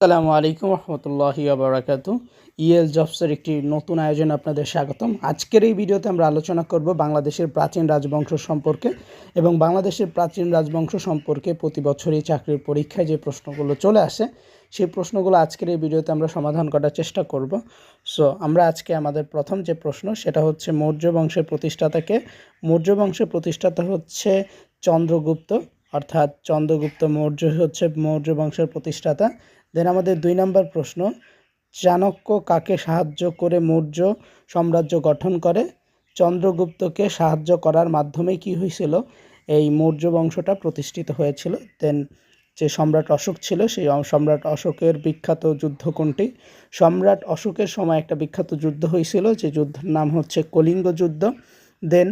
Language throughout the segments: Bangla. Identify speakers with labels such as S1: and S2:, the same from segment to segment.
S1: আসসালামু আলাইকুম রহমতুল্লাহি আবরাকাত ইএল জবসের একটি নতুন আয়োজন আপনাদের স্বাগতম। আজকের এই ভিডিওতে আমরা আলোচনা করব বাংলাদেশের প্রাচীন রাজবংশ সম্পর্কে এবং বাংলাদেশের প্রাচীন রাজবংশ সম্পর্কে প্রতি বছরই চাকরির পরীক্ষায় যে প্রশ্নগুলো চলে আসে, সেই প্রশ্নগুলো আজকের এই ভিডিওতে আমরা সমাধান করার চেষ্টা করব। সো আমরা আজকে আমাদের প্রথম যে প্রশ্ন, সেটা হচ্ছে মৌর্য বংশের প্রতিষ্ঠাতাকে মৌর্য বংশের প্রতিষ্ঠাতা হচ্ছে চন্দ্রগুপ্ত। অর্থাৎ চন্দ্রগুপ্ত মৌর্য হচ্ছে মৌর্য বংশের প্রতিষ্ঠাতা। দেন আমাদের দুই নম্বর প্রশ্ন, চাণক্য কাকে সাহায্য করে মৌর্য সাম্রাজ্য গঠন করে? চন্দ্রগুপ্তকে সাহায্য করার মাধ্যমে কি হয়েছিল? এই মৌর্য বংশটা প্রতিষ্ঠিত হয়েছিল। দেন যে সম্রাট অশোক ছিল, সেই সম্রাট অশোকের বিখ্যাত যুদ্ধ কোনটি? সম্রাট অশোকের সময় একটা বিখ্যাত যুদ্ধ হয়েছিল, যে যুদ্ধের নাম হচ্ছে কলিঙ্গ যুদ্ধ। দেন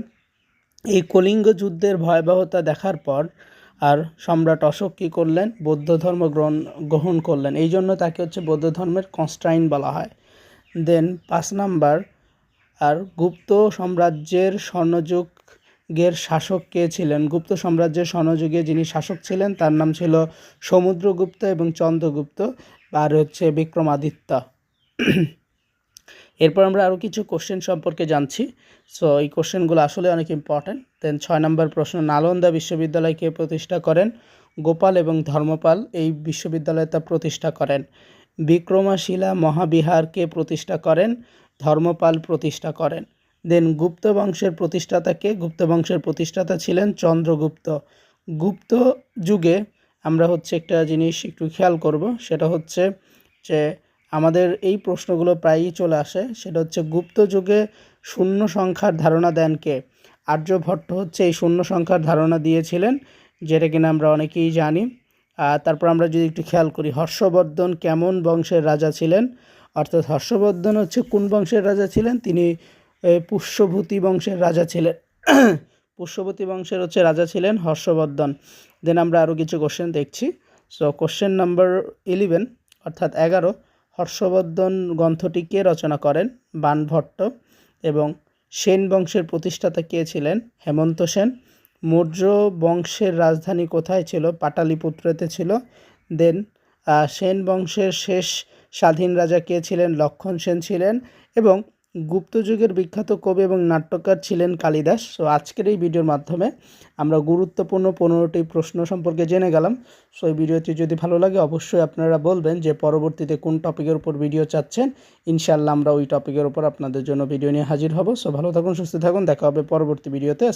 S1: এই কলিঙ্গ যুদ্ধের ভয়াবহতা দেখার পর আর সম্রাট অশোক কী করলেন? বৌদ্ধ ধর্ম গ্রহণ গ্রহণ করলেন। এই জন্য তাকে হচ্ছে বৌদ্ধ ধর্মের কনস্টাইন বলা হয়। দেন পাঁচ নাম্বার, আর গুপ্ত সাম্রাজ্যের স্বর্ণযুগের শাসক কে ছিলেন? গুপ্ত সাম্রাজ্যের স্বর্ণযুগে যিনি শাসক ছিলেন, তার নাম ছিল সমুদ্রগুপ্ত এবং চন্দ্রগুপ্ত, আর হচ্ছে বিক্রমাদিত্য। এরপর আমরা আরও কিছু কোশ্চেন সম্পর্কে জানছি। সো এই কোশ্চেনগুলো আসলে অনেক ইম্পর্ট্যান্ট দেন ছয় নম্বর প্রশ্ন, নালন্দা বিশ্ববিদ্যালয় কে প্রতিষ্ঠা করেন? গোপাল এবং ধর্মপাল, এই বিশ্ববিদ্যালয় তা প্রতিষ্ঠা করেন। বিক্রমাশিলা মহাবিহার কে প্রতিষ্ঠা করেন? ধর্মপাল প্রতিষ্ঠা করেন। দেন গুপ্ত বংশের প্রতিষ্ঠাতাকে গুপ্ত বংশের প্রতিষ্ঠাতা ছিলেন চন্দ্রগুপ্ত। গুপ্ত যুগে আমরা হচ্ছে একটা জিনিস একটু খেয়াল করব, সেটা হচ্ছে যে আমাদের এই প্রশ্নগুলো প্রায়ই চলে আসে। সেটা হচ্ছে, গুপ্ত যুগে শূন্য সংখ্যার ধারণা দেন কে? আর্যভট্ট হচ্ছে এই শূন্য সংখ্যার ধারণা দিয়েছিলেন, যেটা কিনা আমরা অনেকেই জানি। আর তারপর আমরা যদি একটু খেয়াল করি, হর্ষবর্ধন কেমন বংশের রাজা ছিলেন? অর্থাৎ হর্ষবর্ধন হচ্ছে কোন বংশের রাজা ছিলেন? তিনি পুষ্যভূতি বংশের রাজা ছিলেন। পুষ্যভূতি বংশের হচ্ছে রাজা ছিলেন হর্ষবর্ধন। দেন আমরা আরও কিছু কোশ্চেন দেখছি। সো কোশ্চেন নাম্বার ইলেভেন অর্থাৎ এগারো হর্ষবর্ধন গ্রন্থটি কে রচনা করেন বানভট্ট এবং সেন বংশের প্রতিষ্ঠাতা কে ছিলেন? হেমন্ত সেন। মৌর্য বংশের রাজধানী কোথায় ছিল? পাটালিপুত্রতে ছিল। দেন সেন বংশের শেষ স্বাধীন রাজা কে ছিলেন? লক্ষণ সেন ছিলেন এবং গুপ্ত যুগের বিখ্যাত কবি এবং নাট্যকার ছিলেন কালিদাস। সো আজকের এই ভিডিওর মাধ্যমে আমরা গুরুত্বপূর্ণ পনেরোটি প্রশ্ন সম্পর্কে জেনে গেলাম। সো এই ভিডিওটি যদি ভালো লাগে, অবশ্যই আপনারা বলবেন যে পরবর্তীতে কোন টপিকের উপর ভিডিও চাচ্ছেন। ইনশাল্লাহ আমরা ওই টপিকের উপর আপনাদের জন্য ভিডিও নিয়ে হাজির হব। সো ভালো থাকুন, সুস্থ থাকুন। দেখা হবে পরবর্তী ভিডিওতে।